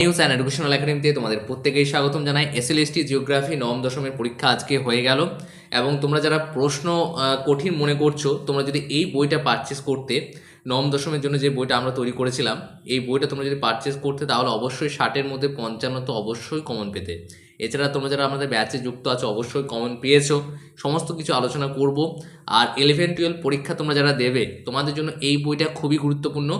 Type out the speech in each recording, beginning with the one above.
News and educational একাডেমিতে তোমাদের প্রত্যেকেই স্বাগতম জানাই। এসএলএসটি জিওগ্রাফি নবম দশমের পরীক্ষা আজকে হয়ে গেল এবং তোমরা যারা প্রশ্ন কঠিন মনে করছ, তোমরা যদি এই বইটা পারচেস করতে, নবম দশমের জন্য যে বইটা আমরা তৈরি করেছিলাম, এই বইটা তোমরা যদি পারচেস করতে, তাহলে অবশ্যই ষাটের মধ্যে পঞ্চান্ন তো অবশ্যই কমন পেতে। এছাড়া তোমরা যারা আমাদের ব্যাচে যুক্ত আছো, অবশ্যই কমন পেয়েছ। সমস্ত কিছু আলোচনা করব। আর ইলেভেন টুয়েলভ পরীক্ষা তোমরা যারা দেবে, তোমাদের জন্য এই বইটা খুবই গুরুত্বপূর্ণ,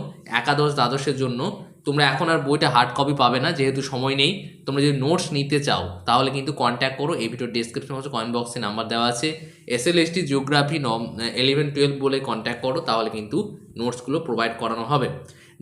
একাদশ দ্বাদশের জন্য। তোমরা এখন আর বইটা হার্ড কপি পাবে না, যেহেতু সময় নেই। তোমরা যদি নোটস নিতে চাও, তাহলে কিন্তু কন্ট্যাক্ট করো। এই ভিডিওর ডিসক্রিপশন বক্সে কমেন্ট বক্সে নাম্বার দেওয়া আছে। S L S T geography নম ইলেভেন টুয়েলভ বলে কন্ট্যাক্ট করো, তাহলে কিন্তু নোটসগুলো প্রোভাইড করানো হবে।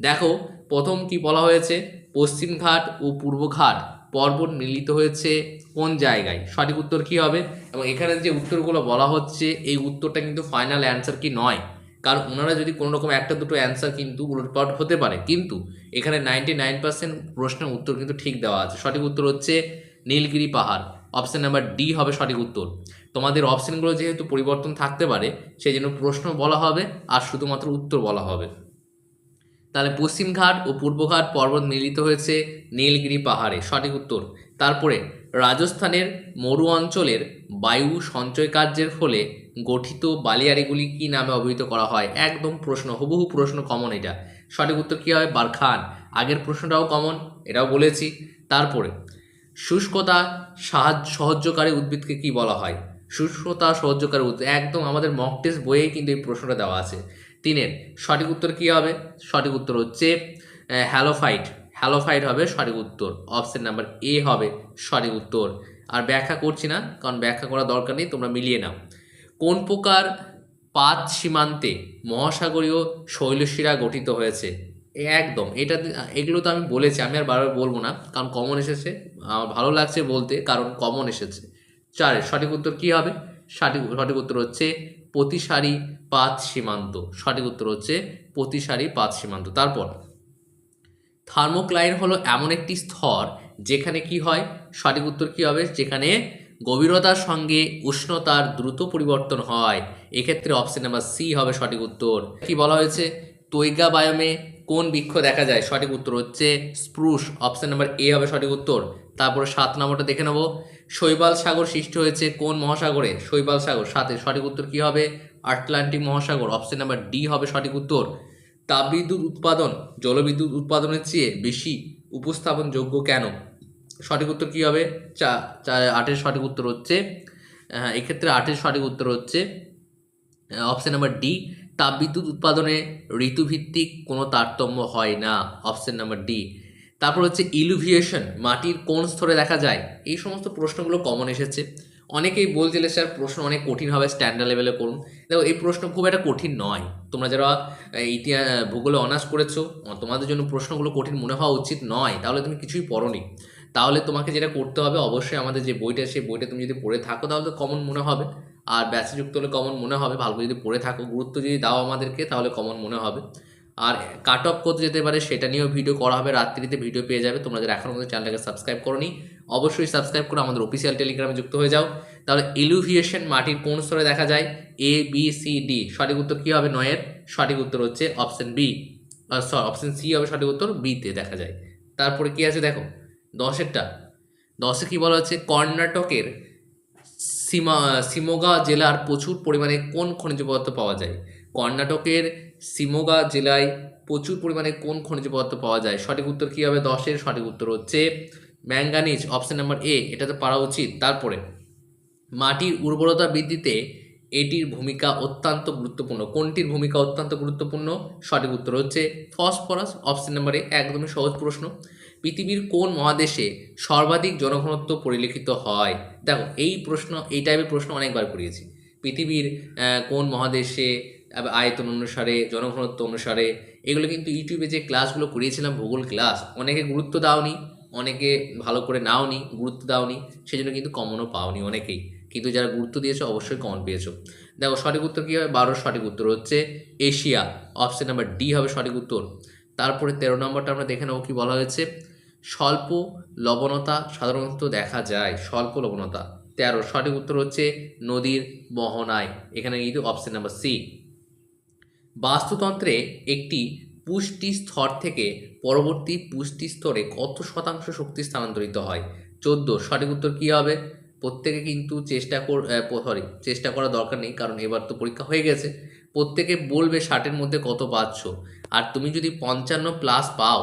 দেখো, প্রথম কি বলা হয়েছে? পশ্চিম ঘাট ও পূর্ব ঘাট পর্বত মিলিত হয়েছে কোন জায়গায়? সঠিক উত্তর কি হবে? এবং এখানে যে উত্তরগুলো বলা হচ্ছে, এই উত্তরটা কিন্তু ফাইনাল অ্যান্সার কি নয়। কারণ ওনারা যদি কোনো রকম একটা দুটো অ্যান্সার কিন্তু উলটপালট হতে পারে, কিন্তু এখানে নাইনটি নাইন পার্সেন্ট প্রশ্নের উত্তর কিন্তু ঠিক দেওয়া আছে। সঠিক উত্তর হচ্ছে নীলগিরি পাহাড়। অপশান নাম্বার ডি হবে সঠিক উত্তর। তোমাদের অপশনগুলো যেহেতু পরিবর্তন থাকতে পারে সেই জন্য প্রশ্ন বলা হবে আর শুধুমাত্র উত্তর বলা হবে। তাহলে পশ্চিমঘাট ও পূর্বঘাট পর্বত মিলিত হয়েছে নীলগিরি পাহাড়ে। সঠিক উত্তর। তারপরে রাজস্থানের মরু অঞ্চলের বায়ু সঞ্চয় কার্যের ফলে গঠিত বালিয়াড়িগুলি কি নামে অভিহিত করা হয়? একদম প্রশ্ন, হুবহু প্রশ্ন কমন এটা। সঠিক উত্তর কী হবে বারখান আগের প্রশ্নটাও কমন এটাও বলেছি। তারপরে, শুষ্কতা সাহায্য, সহ্যকারী উদ্ভিদকে কি বলা হয়? শুষ্কতা সহ্যকারী উদ্ভিদ, একদম আমাদের মক টেস্ট বইয়ে কিন্তু এই প্রশ্নটা দেওয়া আছে। তিনের, সঠিক উত্তর কী হবে? সঠিক উত্তর হচ্ছে হ্যালোফাইট হ্যালোফাইট হবে সঠিক উত্তর। অপশন নাম্বার এ হবে সঠিক উত্তর। আর ব্যাখ্যা করছি না, কারণ ব্যাখ্যা করার দরকার নেই, তোমরা মিলিয়ে নাও। কোন প্রকার পাত সীমান্তে মহাসাগরীয় শৈলশিরা গঠিত হয়েছে? একদম। এটা এগুলো তো আমি বলেছি, আমি আর বারবার বলব না, কারণ কমন এসেছে। আমার ভালো লাগছে বলতে, কারণ কমন এসেছে। চারের সঠিক উত্তর কী হবে? সঠিক সঠিক উত্তর হচ্ছে প্রতিসারি পাত সীমান্ত। সঠিক উত্তর হচ্ছে প্রতিসারি পাত সীমান্ত। তারপর থার্মোক্লাইন হলো এমন একটি স্তর যেখানে কি হয়? সঠিক উত্তর কী হবে? যেখানে গভীরতার সঙ্গে উষ্ণতার দ্রুত পরিবর্তন হয়। এক্ষেত্রে অপশন নাম্বার সি হবে সঠিক উত্তর। কি বলা হয়েছে? তৈগা বায়োমে কোন বৃক্ষ দেখা যায়? সঠিক উত্তর হচ্ছে স্প্রুশ। অপশন নাম্বার এ হবে সঠিক উত্তর। তারপরে সাত নম্বরটা দেখে নেব। শৈবাল সাগর সৃষ্টি হয়েছে কোন মহাসাগরে? শৈবাল সাগর। সাথে সঠিক উত্তর কি হবে? আটলান্টিক মহাসাগর। অপশন নাম্বার ডি হবে সঠিক উত্তর। তাপবিদ্যুৎ উৎপাদন, জলবিদ্যুৎ উৎপাদনের চেয়ে বেশি উপস্থাপনযোগ্য কেন? সঠিক উত্তর কী হবে? চা চা, আটের সঠিক উত্তর হচ্ছে হ্যাঁ এক্ষেত্রে আটের সঠিক উত্তর হচ্ছে অপশান নাম্বার ডি তাপবিদ্যুৎ উৎপাদনে ঋতুভিত্তিক কোনো তারতম্য হয় না অপশান নাম্বার ডি তারপর হচ্ছে ইলুভিয়েশন, মাটির কোন স্তরে দেখা যায়? এই সমস্ত প্রশ্নগুলো কমন এসেছে। অনেকেই বলছিলে, স্যার, প্রশ্ন অনেক কঠিন হবে স্ট্যান্ডার্ড লেভেলে করুন। দেখো, এই প্রশ্ন খুব একটা কঠিন নয়। তোমরা যারা ইতিহাস ভূগোলে অনার্স করেছ তোমাদের জন্য প্রশ্নগুলো কঠিন মনে হওয়া উচিত নয়। তাহলে তুমি কিছুই পড়োনি। তাহলে তোমাকে যেটা করতে হবে, অবশ্যই আমাদের যে বইটা, সেই বইটা তুমি যদি পড়ে থাকো, তাহলে তো কমন মনে হবে। আর ব্যাচে যুক্ত হলে কমন মনে হবে, ভালো করে যদি পড়ে থাকো, গুরুত্ব যদি দাও আমাদেরকে, তাহলে কমন মনে হবে। আর কাট অফ করতে যেতে পারে, সেটা নিয়েও ভিডিও করা হবে, রাত্রিতে ভিডিও পেয়ে যাবে। তোমরা যারা এখনও আমাদের চ্যানেলটাকে সাবস্ক্রাইব করনি অবশ্যই সাবস্ক্রাইব করে আমাদের অফিসিয়াল টেলিগ্রামে যুক্ত হয়ে যাও। তাহলে ইলুভিয়েশন মাটির কোন স্তরে দেখা যায়? এ বি সি ডি সঠিক উত্তর কী হবে নয়ের? সঠিক উত্তর হচ্ছে option B sorry option C হবে সঠিক উত্তর বিতে দেখা যায়। তারপরে কি আছে দেখো? দশেরটা। দশে কি বলা হচ্ছে? কর্ণাটকের সীমা শিমোগা জেলার প্রচুর পরিমাণে কোন খনিজ পদার্থ পাওয়া যায়? কর্ণাটকের শিমোগা জেলায় প্রচুর পরিমাণে কোন খনিজ পদার্থ পাওয়া যায়? সঠিক উত্তর কী হবে? দশের সঠিক উত্তর হচ্ছে ম্যাঙ্গানিজ অপশন নাম্বার এ এটা তো পারা উচিত। তারপরে, মাটির উর্বরতা বৃদ্ধিতে এটির ভূমিকা অত্যন্ত গুরুত্বপূর্ণ। কোনটির ভূমিকা অত্যন্ত গুরুত্বপূর্ণ? সঠিক উত্তর হচ্ছে ফসফরাস, অপশন নাম্বারে একদমই সহজ প্রশ্ন। পৃথিবীর কোন মহাদেশে সর্বাধিক জনঘনত্ব পরিলক্ষিত হয়? দেখো, এই প্রশ্ন, এই টাইপের প্রশ্ন অনেকবার করিয়েছি। পৃথিবীর কোন মহাদেশে আয়তন অনুসারে, জনঘনত্ব অনুসারে, এগুলো কিন্তু ইউটিউবে যে ক্লাসগুলো করিয়েছিলাম ভূগোল ক্লাস অনেকে গুরুত্ব দাওনি। অনেকে ভালো করে নাওনি, গুরুত্ব দাওনি, সেজন্য কিন্তু কমনও পাওনি অনেকেই। কিন্তু যারা গুরুত্ব দিয়েছ, অবশ্যই কমন পেয়েছ। দেখো, সঠিক উত্তর কী হবে? বারোর সঠিক উত্তর হচ্ছে এশিয়া। অপশন নাম্বার ডি হবে সঠিক উত্তর। তারপরে তেরো নম্বরটা আমরা দেখে নেব কী বলা হয়েছে। স্বল্প লবণতা সাধারণত দেখা যায়, স্বল্প লবণতা। তেরো, সঠিক উত্তর হচ্ছে নদীর মোহনায় এখানে কিন্তু অপশন নাম্বার সি বাস্তুতন্ত্রে একটি পুষ্টি স্তর থেকে পরবর্তী পুষ্টি স্তরে কত শতাংশ শক্তি স্থানান্তরিত হয়? চোদ্দ। সঠিক উত্তর কী হবে? প্রত্যেকে কিন্তু চেষ্টা কর সরি চেষ্টা করা দরকার নেই, কারণ এবার তো পরীক্ষা হয়ে গেছে। প্রত্যেকে বলবে ষাটের মধ্যে কত পাচ্ছ? আর তুমি যদি পঞ্চান্ন প্লাস পাও,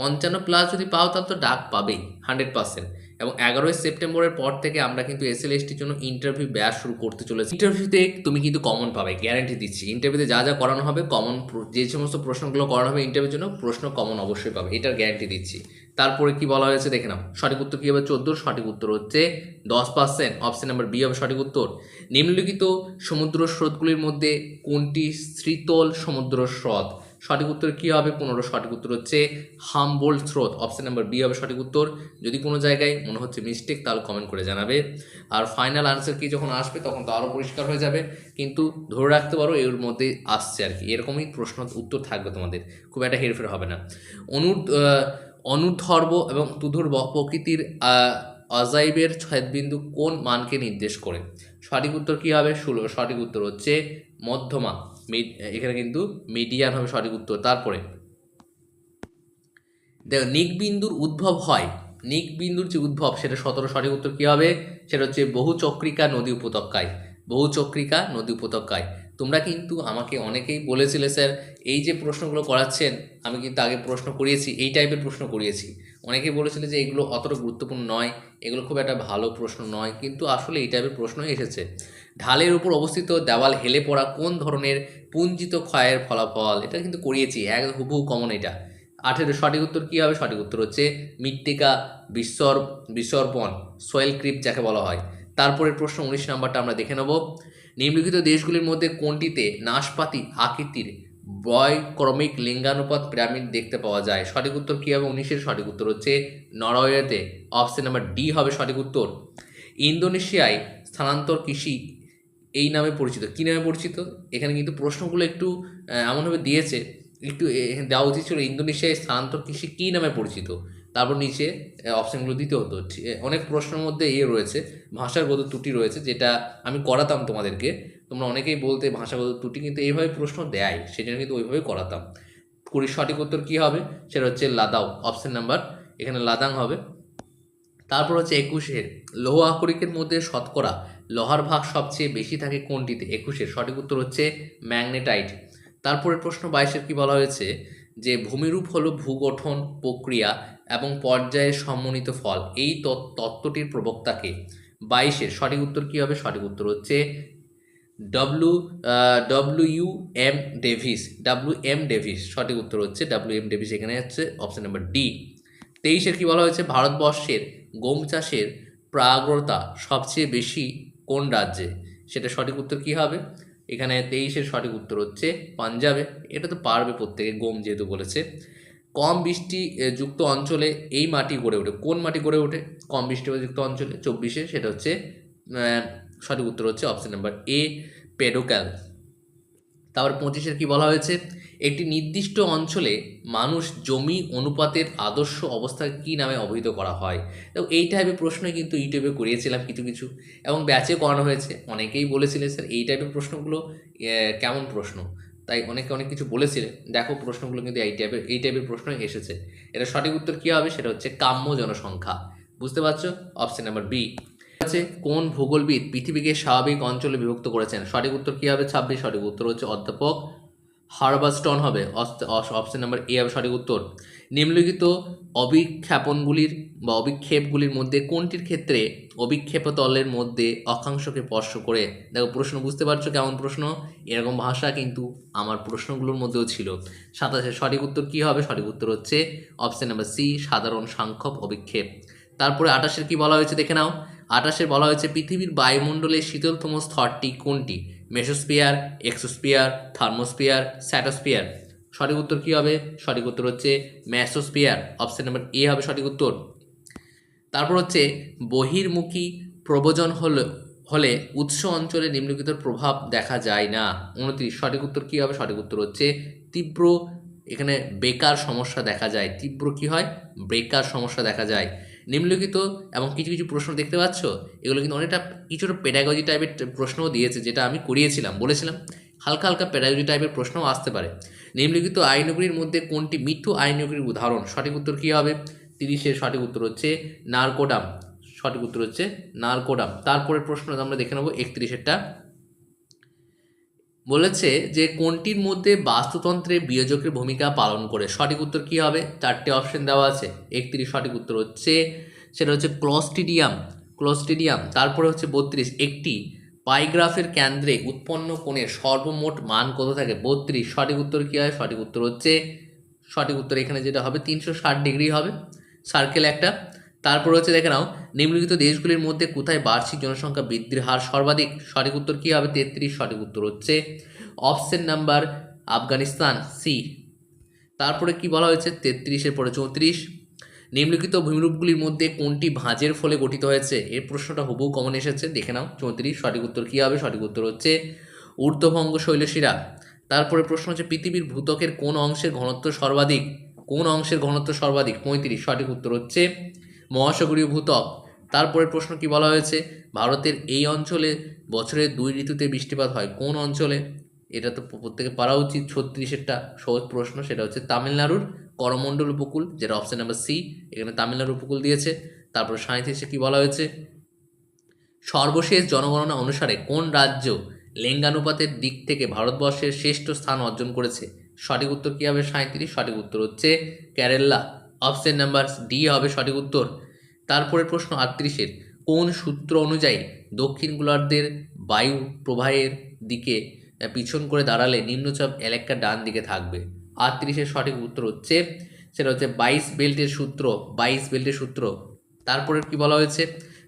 পঞ্চান্ন প্লাস যদি পাও তাহলে তো ডাক পাবেই হান্ড্রেড পার্সেন্ট এবং এগারোই সেপ্টেম্বরের পর থেকে আমরা কিন্তু এস এল এসটির জন্য ইন্টারভিউ ব্যাচ শুরু করতে চলেছি। ইন্টারভিউতে তুমি কিন্তু কমন পাবে গ্যারান্টি দিচ্ছি। ইন্টারভিউতে যা যা করানো হবে কমন যে সমস্ত প্রশ্নগুলো করানো হবে ইন্টারভিউর জন্য, প্রশ্ন কমন অবশ্যই পাবে। এটার গ্যারান্টি দিচ্ছি। তারপরে কি বলা হয়েছে দেখে নাও। সঠিক উত্তর কী হবে? চোদ্দোর সঠিক উত্তর হচ্ছে দশ পার্সেন্ট অপশন নাম্বার বি হবে সঠিক উত্তর। নিম্নলিখিত সমুদ্র স্রোতগুলির মধ্যে কোনটি শীতল সমুদ্র স্রোত? সঠিক উত্তর কী হবে? পনেরো, সঠিক উত্তর হচ্ছে হামবোল্ড স্রোত। অপশন নাম্বার বি হবে সঠিক উত্তর। যদি কোনো জায়গায় মনে হচ্ছে মিস্টেক তাহলে কমেন্ট করে জানাবে। আর ফাইনাল আনসার কি যখন আসবে, তখন তো আরও পরিষ্কার হয়ে যাবে। কিন্তু ধরে রাখতে পারো, এর মধ্যে আসছে আর কি। এরকমই প্রশ্ন উত্তর থাকবে তোমাদের। খুব একটা হেরফের হবে না। অনু অনুধর্ব এবং তুধুর্ব প্রকৃতির অজাইবের ছয়বিন্দু কোন মানকে নির্দেশ করে? সঠিক উত্তর কী হবে? ষোলো, সঠিক উত্তর হচ্ছে মধ্যমা। এখানে কিন্তু মিডিয়ান হবে সঠিক উত্তর, তারপরে। দেখো, নিক বিন্দুর উদ্ভব হয়। নিক বিন্দুর যে উদ্ভব, সেটা সতেরো সঠিক উত্তর কী হবে? সেটা হচ্ছে বহু চক্রিকা নদী উপত্যকায়। বহু চক্রিকা নদী উপত্যকায়। তোমরা কিন্তু আমাকে অনেকেই বলেছিলে, স্যার, এই যে প্রশ্নগুলো করাচ্ছেন, আমি কিন্তু আগে প্রশ্ন করিয়েছি, এই টাইপের প্রশ্ন করিয়েছি। অনেকেই বলেছিল যে এগুলো অতটা গুরুত্বপূর্ণ নয়, এগুলো খুব একটা ভালো প্রশ্ন নয়, কিন্তু আসলে এই টাইপের প্রশ্নই এসেছে। ঢালের উপর অবস্থিত দেওয়াল হেলে পড়া কোন ধরনের পুঞ্জিত ক্ষয়ের ফলাফল? এটা কিন্তু করিয়েছি, এক হুবহু কমন এটা। আঠেরো সঠিক উত্তর কী হবে? সঠিক উত্তর হচ্ছে মৃত্তিকা বিসর বিসর্পণ সোয়েল ক্রিপ যাকে বলা হয়। তারপরের প্রশ্ন উনিশ নাম্বারটা আমরা দেখে নেব। নিম্নলিখিত দেশগুলির মধ্যে কোনটিতে নাশপাতি আকৃতির বয়ক্রমিক লিঙ্গানুপাত পিরামিড দেখতে পাওয়া যায়। সঠিক উত্তর কী হবে? উনিশের সঠিক উত্তর হচ্ছে নরওয়েতে। অপশন নাম্বার ডি হবে সঠিক উত্তর। ইন্দোনেশিয়ায় স্থানান্তর কৃষি এই নামে পরিচিত। কী নামে পরিচিত? এখানে কিন্তু প্রশ্নগুলো একটু এমনভাবে দিয়েছে। একটু দেওয়া উচিত ছিল ইন্দোনেশিয়ায় স্থানান্তর কৃষি কী নামে পরিচিত? তারপর নিচে অপশানগুলো দিতে হতো। অনেক প্রশ্নের মধ্যে এ রয়েছে। ভাষাগত ত্রুটি রয়েছে যেটা আমি করাতাম তোমাদেরকে। তোমরা অনেকেই বলতে ভাষাগত ত্রুটি, কিন্তু এইভাবে প্রশ্ন দেয়, সেজন্য কিন্তু ওইভাবেই করাতাম। কুড়ির সঠিক উত্তর কী হবে? সেটা হচ্ছে লাদাও অপশন নাম্বার এখানে লাদাং হবে। তারপর হচ্ছে একুশের, লৌহ আকরিকের মধ্যে শতকরা লোহার ভাগ সবচেয়ে বেশি থাকে কোনটিতে? একুশের, সঠিক উত্তর হচ্ছে ম্যাগনেটাইট। তারপরের প্রশ্ন বাইশের কি বলা হয়েছে? যে ভূমিরূপ হলো ভূগঠন প্রক্রিয়া এবং পর্যায়ের সমন্বিত ফল। এই তত- তত্ত্বটির প্রবক্তাকে। বাইশের, সঠিক উত্তর কী হবে? সঠিক উত্তর হচ্ছে W W U M Davis W M Davis সঠিক উত্তর হচ্ছে ডাব্লিউ এম ডেভিস এখানে হচ্ছে অপশন নাম্বার ডি তেইশের কি বলা হয়েছে? ভারতবর্ষের গম চাষের প্রাগ্রতা সবচেয়ে বেশি কোন রাজ্যে? সেটা সঠিক উত্তর কি হবে? এখানে তেইশের সঠিক উত্তর হচ্ছে পাঞ্জাবে। এটা তো পারবে প্রত্যেকে, গম যেহেতু বলেছে। কম বৃষ্টি যুক্ত অঞ্চলে এই মাটি গড়ে ওঠে। কোন মাটি গড়ে ওঠে? কম বৃষ্টি যুক্ত অঞ্চলে। চব্বিশে সেটা হচ্ছে সঠিক উত্তর হচ্ছে অপশন নাম্বার এ পেডোক্যাল তারপর পঁচিশের কি বলা হয়েছে? একটি নির্দিষ্ট অঞ্চলে মানুষ জমি অনুপাতের আদর্শ অবস্থাকে কী নামে অভিহিত করা হয়? এবং এই টাইপের প্রশ্ন কিন্তু ইউটিউবে করিয়েছিলাম কিছু কিছু, এবং ব্যাচে করানো হয়েছে। অনেকেই বলেছিলেন স্যার, এই টাইপের প্রশ্নগুলো কেমন প্রশ্ন? তাই অনেকে অনেক কিছু বলেছিলেন দেখো, প্রশ্নগুলো কিন্তু এই টাইপের এই টাইপের প্রশ্ন এসেছে। এটা সঠিক উত্তর কী হবে? সেটা হচ্ছে কাম্য জনসংখ্যা। বুঝতে পারছ? অপশন নাম্বার বি আছে, কোন ভূগোলবিদ পৃথিবীকে স্বাভাবিক অঞ্চলে বিভক্ত করেছেন? সঠিক উত্তর কী হবে ছাব্বিশ? সঠিক উত্তর হচ্ছে অধ্যাপক হার্বাস্টন হবে। অপশন নাম্বার এ হবে সঠিক উত্তর। নিম্নলিখিত অবিক্ষেপণগুলির বা অবিক্ষেপগুলির মধ্যে কোনটির ক্ষেত্রে অবিক্ষেপ তলের মধ্যে অক্ষাংশকে স্পর্শ করে? দেখো, প্রশ্ন বুঝতে পারছ কেমন প্রশ্ন? এরকম ভাষা কিন্তু আমার প্রশ্নগুলোর মধ্যেও ছিল। সাতাশে সঠিক উত্তর কী হবে? সঠিক উত্তর হচ্ছে অপশন নাম্বার সি, সাধারণ সাংখ্যক অবিক্ষেপ তারপরে আটাশের কি বলা হয়েছে দেখে নাও। আটাশের বলা হয়েছে, পৃথিবীর বায়ুমণ্ডলের শীতলতম স্তরটি কোনটি? মেসোস্পিয়ার এক্সোস্পিয়ার থার্মোস্পিয়ার স্যাটোস্পিয়ার সঠিক উত্তর কী হবে? সঠিক উত্তর হচ্ছে ম্যাসোস্পিয়ার অপশান নাম্বার এ হবে সঠিক উত্তর। তারপর হচ্ছে, বহির্মুখী প্রবজন হলে হলে উৎস অঞ্চলে নিম্নলিখিত প্রভাব দেখা যায় না। উনত্রিশ, সঠিক উত্তর কী হবে? সঠিক উত্তর হচ্ছে, তীব্র, এখানে বেকার সমস্যা দেখা যায়। তীব্র কি হয়? বেকার সমস্যা দেখা যায়। নিম্নলিখিত এবং কিছু কিছু প্রশ্ন দেখতে পাচ্ছ? এগুলো কিন্তু অনেকটা কিছুটা পেডাগজি টাইপের প্রশ্নও দিয়েছে, যেটা আমি করিয়েছিলাম, বলেছিলাম। হালকা হালকা প্যারাজুরি টাইপের প্রশ্নও আসতে পারে। নিম্নলিখিত আইনগুলির মধ্যে কোনটি মিথ্যু আইনগুলির উদাহরণ? সঠিক উত্তর কী হবে? তিরিশের সঠিক উত্তর হচ্ছে নারকোডাম। সঠিক উত্তর হচ্ছে নারকোডাম। তারপরের প্রশ্ন আমরা দেখে নেব একত্রিশেরটা। বলেছে যে কোনটির মধ্যে বাস্তুতন্ত্রে বিয়োজকের ভূমিকা পালন করে? সঠিক উত্তর কী হবে? চারটে অপশন দেওয়া আছে। একত্রিশ সঠিক উত্তর হচ্ছে, সেটা হচ্ছে ক্লস্টিডিয়াম ক্লস্টিডিয়াম তারপরে হচ্ছে বত্রিশ। একটি পাইগ্রাফের কেন্দ্রে উৎপন্ন কোণের সর্বমোট মান কত থাকে? বত্রিশ। সঠিক উত্তর কী হয়? সঠিক উত্তর হচ্ছে, সঠিক উত্তর এখানে যেটা হবে, তিনশো ষাট ডিগ্রি হবে। সার্কেল একটা। তারপর হচ্ছে দেখে নাও, নিম্নলিখিত দেশগুলির মধ্যে কোথায় বার্ষিক জনসংখ্যা বৃদ্ধির হার সর্বাধিক? সঠিক উত্তর কী হবে? তেত্রিশ, সঠিক উত্তর হচ্ছে অপশন নাম্বার আফগানিস্তান সি তারপরে কি বলা হয়েছে? তেত্রিশের পরে চৌত্রিশ। নিম্নলিখিত ভূমিরূপগুলির মধ্যে কোনটি ভাঁজের ফলে গঠিত হয়েছে? এর প্রশ্নটা হুবহু কমন এসেছে। দেখে নাও, চৌত্রিশ, সঠিক উত্তর কী হবে? সঠিক উত্তর হচ্ছে ঊর্ধ্বভঙ্গ শৈলশিরা। তারপরে প্রশ্ন হচ্ছে পৃথিবীর ভূতকের কোন অংশের ঘনত্ব সর্বাধিক? কোন অংশের ঘনত্ব সর্বাধিক? পঁয়ত্রিশ, সঠিক উত্তর হচ্ছে মহাসাগরীয় ভূতক তারপরে প্রশ্ন কি বলা হয়েছে? ভারতের এই অঞ্চলে বছরের দুই ঋতুতে বৃষ্টিপাত হয়। কোন অঞ্চলে? এটা তো প্রত্যেকে পারা উচিত। ছত্রিশেরটা সহজ প্রশ্ন, সেটা হচ্ছে তামিলনাড়ুর করমণ্ডল উপকূল, যেটা অপশন নাম্বার সি এখানে তামিলনাড়ু উপকূল দিয়েছে। তারপর সাঁইত্রিশে কি বলা হয়েছে? সর্বশেষ জনগণনা অনুসারে কোন রাজ্য লিঙ্গানুপাতের দিক থেকে ভারতবর্ষের শ্রেষ্ঠ স্থান অর্জন করেছে? সঠিক উত্তর কী হবে সাঁত্রিশ সঠিক উত্তর হচ্ছে কেরালা। অপশন নাম্বার ডি হবে সঠিক উত্তর। তারপরে প্রশ্ন আটত্রিশের। কোন সূত্র অনুযায়ী দক্ষিণ গোলার্ধের বায়ু প্রবাহের দিকে পিছন করে দাঁড়ালে নিম্নচাপ এলাকা ডান দিকে থাকবে? আটত্রিশের সঠিক উত্তর হচ্ছে, সেটা হচ্ছে বাইশ বেল্টের সূত্র, বাইশ বেল্টের সূত্র। তারপরে কি বলা হয়েছে?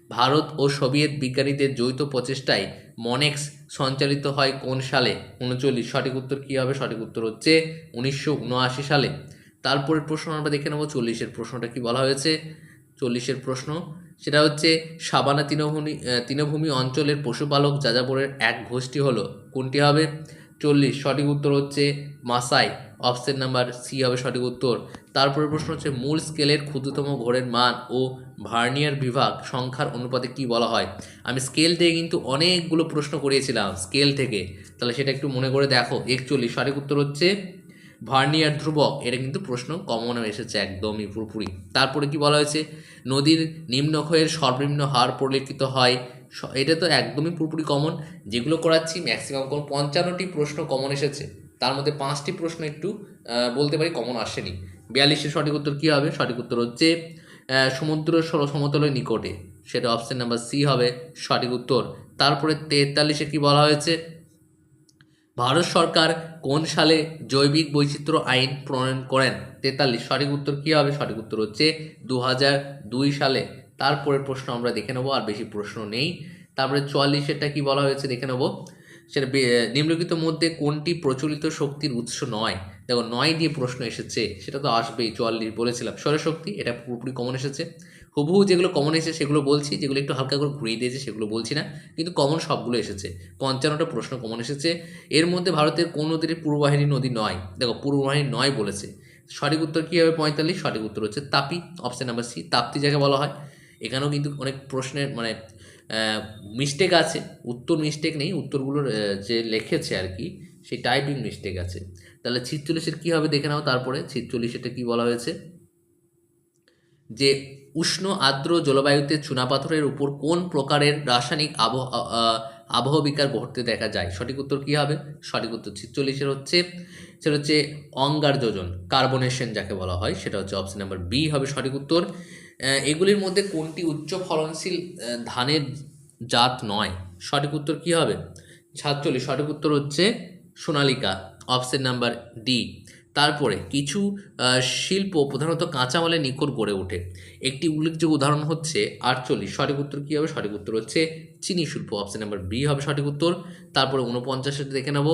ভারত ও সোভিয়েত বিজ্ঞানীদের যৌথ প্রচেষ্টায় মনেক্স সঞ্চালিত হয় কোন সালে? উনচল্লিশ। সঠিক উত্তর কী হবে? সঠিক উত্তর হচ্ছে উনিশশো উনআশি সালে। তারপরের প্রশ্ন আমরা দেখে নেব, চল্লিশের প্রশ্নটা কি বলা হয়েছে? চল্লিশের প্রশ্ন, সেটা হচ্ছে, সাবানা তৃণভূমি তৃণভূমি অঞ্চলের পশুপালক যাযাবরের এক গোষ্ঠী হলো, কোনটি হবে? চল্লিশ, সঠিক উত্তর হচ্ছে মাসাই অপশন নাম্বার সি হবে সঠিক উত্তর। তারপরে প্রশ্ন হচ্ছে, মূল স্কেলের ক্ষুদ্রতম ঘোরের মান ও ভার্নিয়ার বিভাগ সংখ্যার অনুপাতে কি বলা হয়? আমি স্কেল থেকে কিন্তু অনেকগুলো প্রশ্ন করিয়েছিলাম স্কেল থেকে। তাহলে সেটা একটু মনে করে দেখো, একচল্লিশ, সঠিক উত্তর হচ্ছে ভার্নিয়ার ধ্রুবক, এটা কিন্তু প্রশ্ন কমন এসেছে একদমই পুরোপুরি। তারপরে কি বলা হয়েছে? নদীর নিম্নক্ষয়ের সর্বনিম্ন হার পরিলক্ষিত হয়। এটা তো একদমই পুরোপুরি কমন যেগুলো করাচ্ছি ম্যাক্সিমাম কোন পঞ্চান্নটি প্রশ্ন কমন এসেছে। তার মধ্যে পাঁচটি প্রশ্ন একটু বলতে পারি কমন আসেনি। বিয়াল্লিশের সঠিক উত্তর কী হবে? সঠিক উত্তর হচ্ছে সমুদ্র সমতলের নিকটে। সেটা অপশান নাম্বার সি হবে সঠিক উত্তর। তারপরে তেতাল্লিশে কি বলা হয়েছে? ভারত সরকার কোন সালে জৈবিক বৈচিত্র্য আইন প্রণয়ন করেন? তেতাল্লিশ। সঠিক উত্তর কী হবে? সঠিক উত্তর হচ্ছে দু সালে। তারপরের প্রশ্ন আমরা দেখে নেব, আর বেশি প্রশ্ন নেই। তারপরে চুয়াল্লিশেরটা কি বলা হয়েছে দেখে নেব। সেটা নিম্নলিখিত মধ্যে কোনটি প্রচলিত শক্তির উৎস নয়? দেখো, নয় দিয়ে প্রশ্ন এসেছে, সেটা তো আসবেই, চুয়াল্লিশ বলেছিলাম। সৌরশক্তি, এটা পুরোপুরি কমন এসেছে। হুবহু যেগুলো কমন এসেছে সেগুলো বলছি, যেগুলো একটু হালকা করে ঘুরিয়ে দিয়েছে সেগুলো বলছি না। কিন্তু কমন সবগুলো এসেছে। পঞ্চান্নটা প্রশ্ন কমন এসেছে। এর মধ্যে ভারতের কোন নদীর পূর্ববাহিনী নদী নয়? দেখো, পূর্ববাহিনী নয় বলেছে। সঠিক উত্তর কী হবে পঁয়তাল্লিশ? সঠিক উত্তর হচ্ছে Tapi option number C Tapti যাকে বলা হয়। এখানেও কিন্তু অনেক প্রশ্নের মানে মিস্টেক আছে। উত্তর মিস্টেক নেই। উত্তরগুলোর যে লিখেছে আর কি, সেই টাইপিং মিস্টেক আছে। তাহলে ছিচল্লিশের কী হবে দেখে নাও তারপরে। ছিচল্লিশেরটা কী বলা হয়েছে? যে উষ্ণ আর্দ্র জলবায়ুতে চুনাপাথরের উপর কোন প্রকারের রাসায়নিক আবহ আবহবিকার ঘটতে দেখা যায়? সঠিক উত্তর কী হবে? সঠিক উত্তর ছিচল্লিশের হচ্ছে, সেটা হচ্ছে অঙ্গার যোজন, কার্বনেশন যাকে বলা হয়, সেটা হচ্ছে অপশন নাম্বার বি হবে সঠিক উত্তর। এগুলির মধ্যে কোনটি উচ্চ ফলনশীল ধানের জাত নয়? সঠিক উত্তর কী হবে? সাতচল্লিশ, সঠিক উত্তর হচ্ছে সোনালিকা অপশন নাম্বার ডি তারপরে কিছু শিল্প প্রধানত কাঁচামালের নিকট গড়ে ওঠে। একটি উল্লেখযোগ্য উদাহরণ হচ্ছে আটচল্লিশ, সঠিক উত্তর কী হবে? সঠিক উত্তর হচ্ছে চিনি শিল্প। অপশন নাম্বার বি হবে সঠিক উত্তর। তারপরে উনপঞ্চাশে দেখে নেব।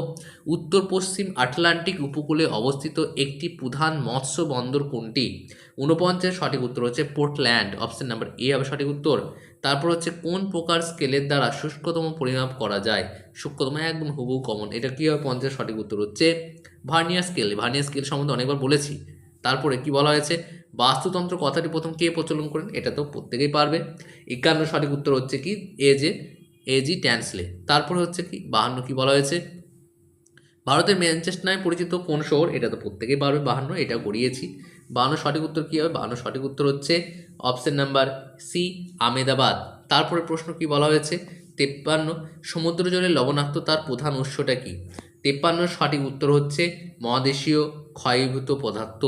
উত্তর পশ্চিম আটলান্টিক উপকূলে অবস্থিত একটি প্রধান মৎস্য বন্দর কোনটি? উনপঞ্চাশ সঠিক উত্তর হচ্ছে পোর্টল্যান্ড। অপশন নাম্বার এ হবে সঠিক উত্তর। তারপর হচ্ছে কোন প্রকার স্কেলের দ্বারা শুষ্কতম পরিমাপ করা যায়? সূক্ষ্মতম একদম হুবহু কমন। এটা কী হবে পঞ্চাশ সঠিক উত্তর হচ্ছে ভার্নিয়ার স্কেল। ভার্নিয়ার স্কেল সম্বন্ধে অনেকবার বলেছি। তারপরে কি বলা হয়েছে? বাস্তুতন্ত্র কথাটি প্রথম কে প্রচলন করেন? এটা তো প্রত্যেকেই পারবে। একান্ন সঠিক উত্তর হচ্ছে কি? এ যে এজি ট্যান্সলে। তারপরে হচ্ছে কি? বাহান্ন কি বলা হয়েছে? ভারতের ম্যানচেস্টার নামে পরিচিত কোন শহর? এটা তো প্রত্যেকেই পারবে। বাহান্ন, এটা করিয়েছি বাহান্ন সঠিক উত্তর কী হবে? বাহান্ন সঠিক উত্তর হচ্ছে অপশন নাম্বার সি আমেদাবাদ। তারপরে প্রশ্ন কি বলা হয়েছে? তেপ্পান্ন সমুদ্র জলের লবণাক্ততার প্রধান উৎসটা কি? তেপ্পান্ন সঠিক উত্তর হচ্ছে মহাদেশীয় ক্ষয়ীভূত পদার্থ।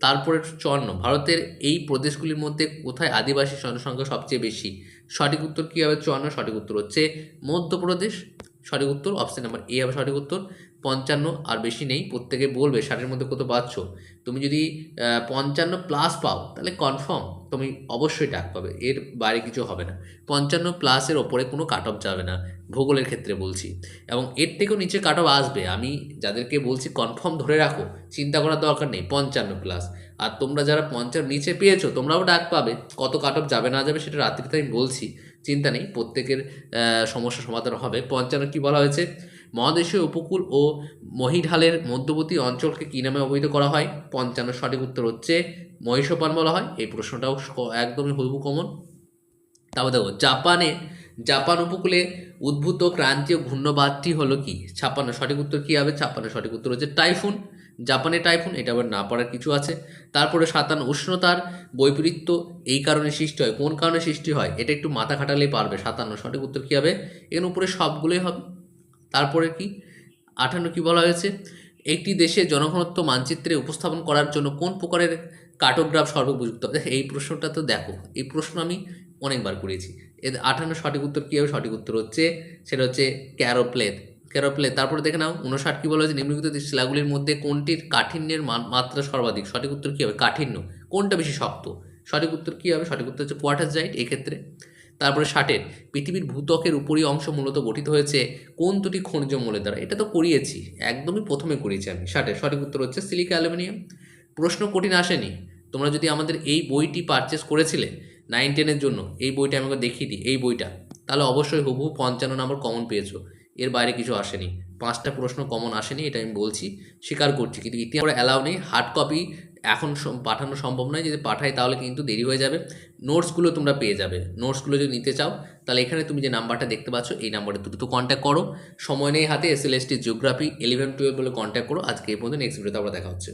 তারপরে চুয়ান্ন, ভারতের এই প্রদেশগুলির মধ্যে কোথায় আদিবাসী জনসংখ্যা সবচেয়ে বেশি? সঠিক উত্তর কী হবে? চুয়ান্ন, সঠিক উত্তর হচ্ছে মধ্যপ্রদেশ। সঠিক উত্তর অপশন নাম্বার এ হবে সঠিক উত্তর। পঞ্চান্ন আর বেশি নেই, প্রত্যেকে বলবে ষাটের মধ্যে কত পাচ্ছ। তুমি যদি পঞ্চান্ন প্লাস পাও, তাহলে কনফার্ম তুমি অবশ্যই ডাক পাবে, এর বাইরে কিছু হবে না। পঞ্চান্ন প্লাসের ওপরে কোনো কাট অফ যাবে না, ভূগোলের ক্ষেত্রে বলছি। এবং এর থেকেও নিচে কাট অফ আসবে, আমি যাদেরকে বলছি কনফার্ম ধরে রাখো, চিন্তা করার দরকার নেই, পঞ্চান্ন প্লাস আর তোমরা যারা পঞ্চান্ন নিচে পেয়েছ, তোমরাও ডাক পাবে, কত কাট অফ যাবে না যাবে সেটা রাত্রিতে আমি বলছি, চিন্তা নেই, প্রত্যেকের সমস্যা সমাধান হবে। পঞ্চান্ন কি বলা হয়েছে? মহাদেশীয় উপকূল ও মহিঢালের মধ্যবর্তী অঞ্চলকে কী নামে অবহিত করা হয়? পঞ্চান্ন সঠিক উত্তর হচ্ছে মহিষপান বলা হয়। এই প্রশ্নটাও একদমই হুবহু কমন তারপর দেখো, জাপানে, জাপান উপকূলে উদ্ভূত ক্রান্তীয় ঘূর্ণবাদটি হলো কি? ছাপ্পান্ন সঠিক উত্তর কী হবে? ছাপ্পান্ন সঠিক উত্তর হচ্ছে টাইফুন। জাপানে টাইফুন, এটা আবার না পারার কিছু আছে। তারপরে সাতান্ন, উষ্ণতার বৈপরীত্য এই কারণে সৃষ্টি হয়। কোন কারণে সৃষ্টি হয়? এটা একটু মাথা খাটালেই পারবে। সাতান্ন সঠিক উত্তর কী হবে? এর উপরে সবগুলোই হবে। তারপরে কি? আঠান্ন কি বলা হয়েছে? একটি দেশে জনঘনত্ব মানচিত্রে উপস্থাপন করার জন্য কোন প্রকারের কার্টোগ্রাফ সর্বোপযুক্ত? এই প্রশ্নটা তো দেখো, এই প্রশ্ন আমি অনেকবার করেছি। এর আঠান্ন সঠিক উত্তর কী হবে? সঠিক উত্তর হচ্ছে, সেটা হচ্ছে ক্যারোপ্লেন ক্যারোপ্লেন তারপরে দেখে নাও উনষাট কী বলা হয়েছে? নিম্নলিখিত শিলাগুলির মধ্যে কোনটির কাঠিন্যের মাত্রা সর্বাধিক? সঠিক উত্তর কী হবে? কাঠিন্য। কোনটা বেশি শক্ত? সঠিক উত্তর কী হবে? সঠিক উত্তর হচ্ছে কোয়াটারজাইট, এক্ষেত্রে তারপরে ষাটের। পৃথিবীর ভূত্বকের উপরই অংশ মূলত গঠিত হয়েছে কোন দুটি খনিজ মূলের দ্বারা। এটা তো করিয়েছি, একদমই প্রথমে করিয়েছি আমি। ষাটের সঠিক উত্তর হচ্ছে সিলিকা অ্যালুমিনিয়াম। প্রশ্ন কঠিন আসেনি। তোমরা যদি আমাদের এই বইটি পারচেস করেছিলে নাইন টেনের জন্য, এই বইটা আমি আমাকে দেখিয়ে দিই, এই বইটা, তাহলে অবশ্যই হুবহু পঞ্চান্ন নম্বর কমন পেয়েছ। এর বাইরে কিছু আসেনি। পাঁচটা প্রশ্ন কমন আসেনি, এটা আমি বলছি, স্বীকার করছি, কিন্তু ইতিহাস অ্যালাউ নেই। হার্ড কপি এখন পাঠানো সম্ভব নয়, যদি পাঠাই তাহলে কিন্তু দেরি হয়ে যাবে। নোটসগুলো তোমরা পেয়ে যাবে। নোটসগুলো যদি নিতে চাও, তাহলে এখানে তুমি যে নাম্বারটা দেখতে পাচ্ছ, এই নাম্বারে দ্রুত কন্ট্যাক্ট করো। সময় নেই হাতে S L S T geography eleven twelve বলে কন্ট্যাক্ট করো। আজকে এই পর্যন্ত নেক্সট ভিডিওতে আমরা দেখা হচ্ছে।